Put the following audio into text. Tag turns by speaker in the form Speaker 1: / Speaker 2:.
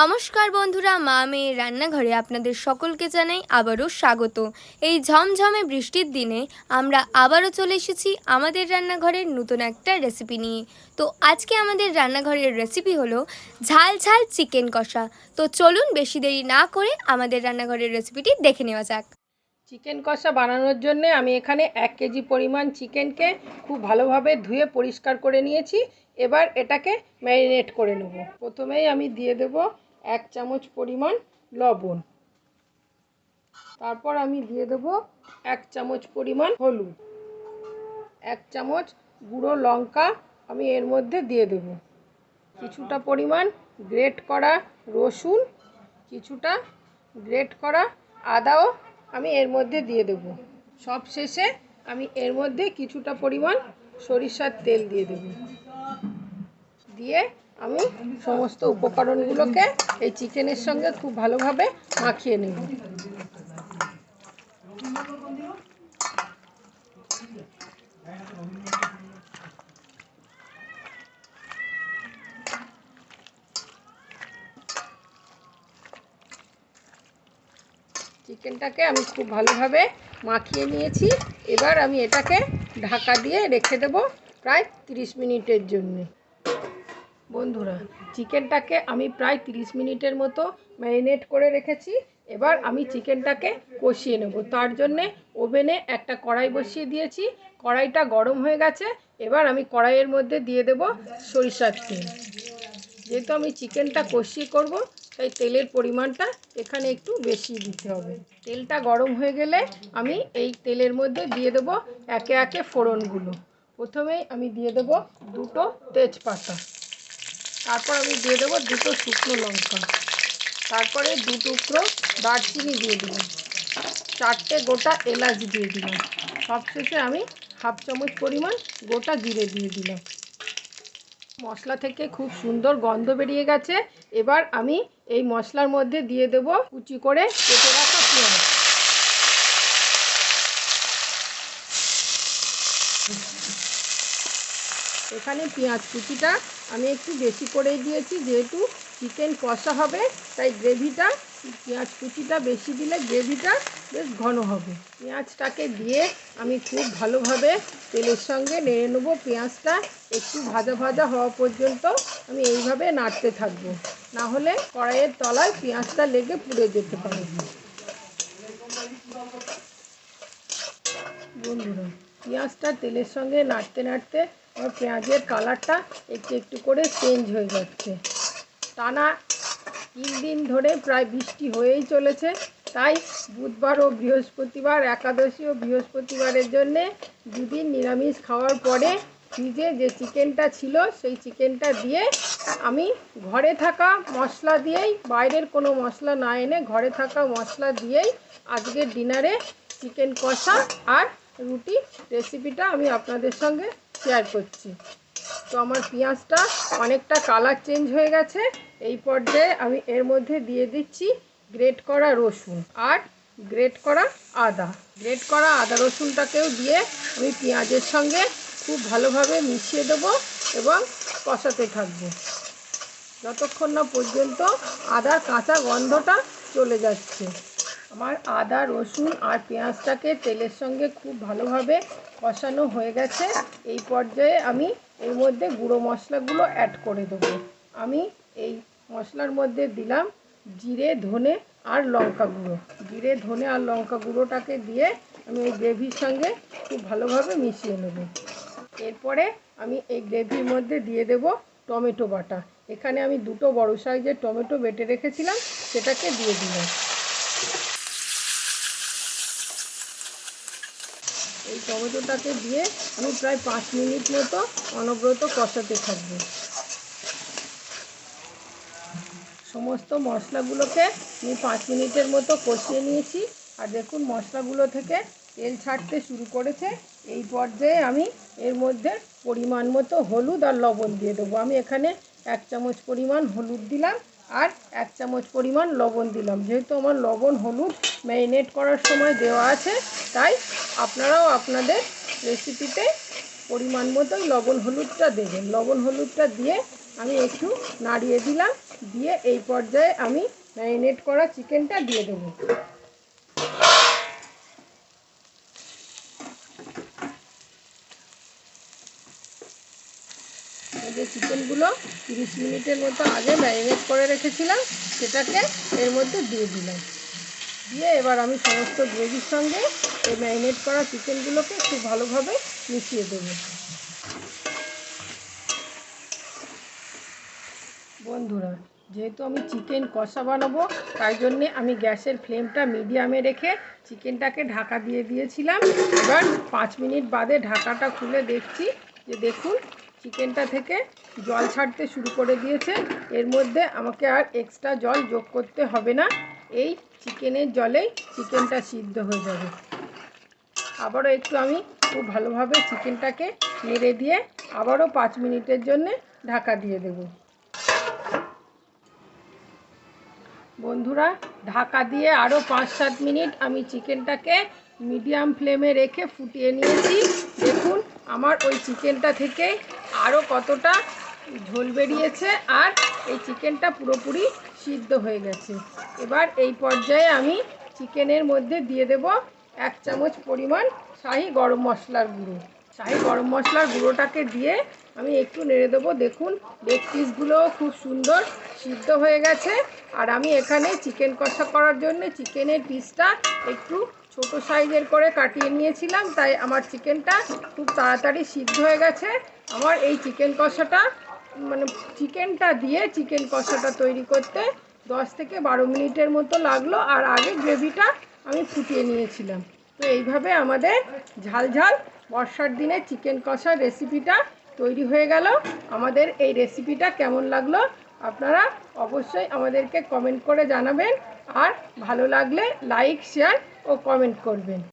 Speaker 1: নমস্কার বন্ধুরা, মা মেয়ের রান্নাঘরে আপনাদের সকলকে জানাই আবারও স্বাগত। এই ঝমঝমে বৃষ্টির দিনে আমরা আবারও চলে এসেছি আমাদের রান্নাঘরের নতুন একটা রেসিপি নিয়ে। তো আজকে আমাদের রান্নাঘরের রেসিপি হলো ঝাল ঝাল চিকেন কষা। তো চলুন বেশি দেরি না করে আমাদের রান্নাঘরের রেসিপিটি দেখে নেওয়া যাক।
Speaker 2: চিকেন কষা বানানোর জন্য আমি এখানে এক কেজি পরিমাণ চিকেনকে খুব ভালোভাবে ধুয়ে পরিষ্কার করে নিয়েছি। এবার এটাকে ম্যারিনেট করে নেব। প্রথমেই আমি দিয়ে দেব এক চামচ পরিমাণ লবণ। তারপর আমি দিয়ে দেব এক চামচ পরিমাণ হলুদ। এক চামচ গুঁড়ো লঙ্কা আমি এর মধ্যে দিয়ে দেব। কিছুটা পরিমাণ গ্রেট করা রসুন, কিছুটা গ্রেট করা আদাও আমি এর মধ্যে দিয়ে দেব। সব শেষে আমি এর মধ্যে কিছুটা পরিমাণ সরিষার তেল দিয়ে দেব। দিয়ে আমি সমস্ত উপকরণগুলোকে এই চিকেনের সঙ্গে খুব ভালোভাবে মাখিয়ে নেব। চিকেনটাকে আমি খুব ভালোভাবে মাখিয়ে নিয়েছি। এবার আমি এটাকে ঢাকা দিয়ে রেখে দেব প্রায় 30 মিনিটের জন্য। বন্ধুরা, চিকেনটাকে আমি প্রায় 30 মিনিটের মতো ম্যারিনেট করে রেখেছি। এবার আমি চিকেনটাকে কষিয়ে নেব। তার জন্যে ওভেনে একটা কড়াই বসিয়ে দিয়েছি। কড়াইটা গরম হয়ে গেছে। এবার আমি কড়াইয়ের মধ্যে দিয়ে দেব সরিষার তেল। যেহেতু আমি চিকেনটা কষিয়ে করব, তাই তেলের পরিমাণটা এখানে একটু বেশি দিতে হবে। তেলটা গরম হয়ে গেলে আমি এই তেলের মধ্যে দিয়ে দেবো একে একে ফোড়নগুলো। প্রথমেই আমি দিয়ে দেবো দুটো তেজপাতা। তারপর আমি দিয়ে দেবো দুটো শুকনো লঙ্কা। তারপরে দু টুকরো দারচিনি দিয়ে দিলাম। চারটে গোটা এলাচ দিয়ে দিলাম। সবশেষে আমি হাফ চামচ পরিমাণ গোটা জিরে দিয়ে দিলাম। মশলা থেকে খুব সুন্দর গন্ধ বেরিয়ে গেছে। এবার আমি এই মশলার মধ্যে দিয়ে দেব কুচি করে কেটে রাখা পেঁয়াজ এখানে পেঁয়াজ কুচিটা আমি একটু বেশি করেই দিয়েছি, যেহেতু চিকেন কষা হবে, তাই গ্রেভিটা, পেঁয়াজ কুচিটা বেশি দিলে গ্রেভিটা বেশ ঘন হবে। পেঁয়াজটাকে দিয়ে আমি খুব ভালোভাবে তেলের সঙ্গে নেড়ে নেব। পেঁয়াজটা একটু ভাজা ভাজা হওয়া পর্যন্ত আমি এইভাবে নাড়তে থাকব। না হলে কড়াইয়ের তলায় পেঁয়াজটা লেগে পুড়ে যেতে পারে। বন্ধুরা পেঁয়াজটা তেলের সঙ্গে নাড়তে নাড়তে আমার পেঁয়াজের কালারটা একটু একটু করে চেঞ্জ হয়ে যাচ্ছে। টানা তিন দিন ধরে প্রায় বৃষ্টি হয়েই চলেছে। তাই বুধবার ও বৃহস্পতিবার, একাদশী ও বৃহস্পতিবারের জন্যে দুদিন নিরামিষ খাওয়ার পরে ফ্রিজে যে চিকেনটা ছিল, সেই চিকেনটা দিয়ে আমি ঘরে থাকা মশলা দিয়েই, বাইরের কোনো মশলা না এনে ঘরে থাকা মশলা দিয়েই আজকের ডিনারে চিকেন কষা আর রুটি রেসিপিটা আমি আপনাদের সঙ্গে শেয়ার করছি। তো আমার পেঁয়াজটা অনেকটা কালার চেঞ্জ হয়ে গেছে। এই পর্যায়ে আমি এর মধ্যে দিয়ে দিচ্ছি গ্রেট করা রসুন আর গ্রেট করা আদা। গ্রেট করা আদা রসুনটাকেও দিয়ে আমি পেঁয়াজের সঙ্গে খুব ভালোভাবে মিশিয়ে দেবো এবং কষাতে থাকব। যতক্ষণ না পর্যন্ত আদার কাঁচা গন্ধটা চলে যাচ্ছে। আমার আদা, রসুন আর পেঁয়াজটাকে তেলের সঙ্গে খুব ভালোভাবে কষানো হয়ে গেছে। এই পর্যায়ে আমি এর মধ্যে গুঁড়ো মশলাগুলো অ্যাড করে দেবো। আমি এই মশলার মধ্যে দিলাম জিরে, ধনে আর লঙ্কা গুঁড়ো। জিরে, ধনে আর লঙ্কা গুঁড়োটাকে দিয়ে আমি এই গ্রেভির সঙ্গে খুব ভালোভাবে মিশিয়ে নেব। এরপরে আমি এই গ্রেভির মধ্যে দিয়ে দেব টমেটো বাটা। এখানে আমি দুটো বড় সাইজের টমেটো বেটে রেখেছিলাম, সেটাকে দিয়ে দিলাম। টমেটোটাকে দিয়ে আমি প্রায় পাঁচ মিনিট মতো অনবরত কষাতে থাকব। সমস্ত মশলাগুলোকে আমি পাঁচ মিনিটের মতো কষিয়ে নিয়েছি। আর দেখুন, মশলাগুলো থেকে তেল ছাড়তে শুরু করেছে। এই পর্যায়ে আমি এর মধ্যে পরিমাণ মতো হলুদ আর লবণ দিয়ে দেবো। আমি এখানে এক চামচ পরিমাণ হলুদ দিলাম। আর এক চামচ পরিমাণ লবণ দিলাম। যেহেতু আমার লবণ হলুদ ম্যারিনেট করার সময় দেওয়া আছে, তাই আপনারাও আপনাদের রেসিপিতে পরিমাণ মতো লবণ হলুদটা দেবেন। লবণ হলুদটা দিয়ে আমি একটু নাড়িয়ে দিলাম, দিয়ে এই পর্যায়ে আমি ম্যারিনেট করা চিকেনটা দিয়ে দেবো। যে চিকেনগুলো তিরিশ মিনিটের মতো আগে ম্যারিনেট করে রেখেছিলাম, সেটাকে এর মধ্যে দিয়ে দিলাম। দিয়ে এবার আমি সমস্ত গ্রেভির সঙ্গে এই ম্যারিনেট করা চিকেনগুলোকে খুব ভালোভাবে মিশিয়ে দেবো। বন্ধুরা, যেহেতু আমি চিকেন কষা বানাবো, তাই জন্যে আমি গ্যাসের ফ্লেমটা মিডিয়ামে রেখে চিকেনটাকে ঢাকা দিয়ে দিয়েছিলাম। এবার পাঁচ মিনিট বাদে ঢাকাটা খুলে দেখছি যে দেখুন চিকেনটা থেকে জল ছাড়তে শুরু করে দিয়েছে। এর মধ্যে আমাকে আর এক্সট্রা জল যোগ করতে হবে না। এই চিকেনের জলেই চিকেনটা সিদ্ধ হয়ে যাবে। আবারও একটু আমি খুব ভালোভাবে চিকেনটাকে নেড়ে দিয়ে আবারও পাঁচ মিনিটের জন্যে ঢাকা দিয়ে দেবো। বন্ধুরা, ঢাকা দিয়ে আরও পাঁচ সাত মিনিট আমি চিকেনটাকে মিডিয়াম ফ্লেমে রেখে ফুটিয়ে নিয়েছি। দেখুন, আমার ওই চিকেনটা থেকে আরও কতটা ঝোল বেরিয়েছে আর এই চিকেনটা পুরোপুরি সিদ্ধ হয়ে গেছে। এবার এই পর্যায়ে আমি চিকেনের মধ্যে দিয়ে দেব এক চামচ পরিমাণ শাহি গরম মশলার গুঁড়ো। শাহি গরম মশলার গুঁড়োটাকে দিয়ে আমি একটু নেড়ে দেবো। দেখুন, লেগ পিসগুলোও খুব সুন্দর সিদ্ধ হয়ে গেছে। আর আমি এখানে চিকেন কষা করার জন্য চিকেনের পিসটা একটু ছোট সাইজের করে কাটিয়ে নিয়েছিলাম, তাই আমার চিকেনটা খুব তাড়াতাড়ি সিদ্ধ হয়ে গেছে। আমার এই চিকেন কষাটা মানে চিকেনটা দিয়ে চিকেন কষাটা তৈরি করতে দশ থেকে বারো মিনিটের মতো লাগল, আর আগে গ্রেভিটা আমি ফুটিয়ে নিয়েছিলাম। তো এইভাবে আমাদের ঝাল ঝাল বর্ষার দিনে চিকেন কষার রেসিপিটা তৈরি হয়ে গেল। আমাদের এই রেসিপিটা কেমন লাগল আপনারা অবশ্যই আমাদেরকে কমেন্ট করে জানাবেন, আর ভালো লাগলে লাইক, শেয়ার ও কমেন্ট করবেন।